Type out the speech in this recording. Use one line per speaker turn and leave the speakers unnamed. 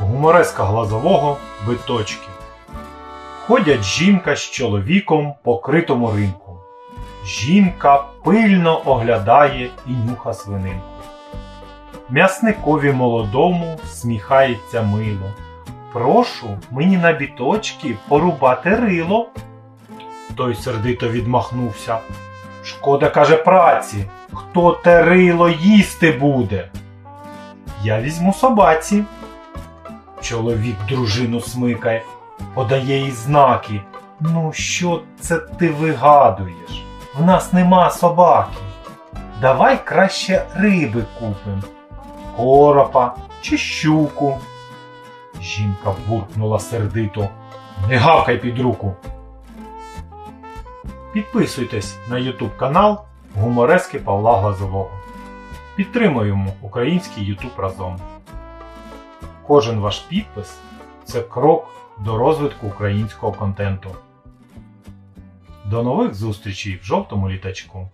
Гумореска глазового биточки. Ходять жінка з чоловіком по критому ринку. Жінка пильно оглядає і нюха свининку. М'ясникові молодому сміхається мило. Прошу мені на біточки порубати рило. Той сердито відмахнувся. Шкода каже праці, хто те рило їсти буде. Я візьму собаці. Чоловік дружину смикає, подає їй знаки. Ну, що це ти вигадуєш? В нас нема собаки. Давай краще риби купим. Коропа чи щуку. Жінка буркнула сердито. Не гавкай під руку. Підписуйтесь на YouTube канал Гуморески Павла Глазового. Підтримуємо український YouTube разом. Кожен ваш підпис це крок до розвитку українського контенту. До нових зустрічей в жовтому літачку.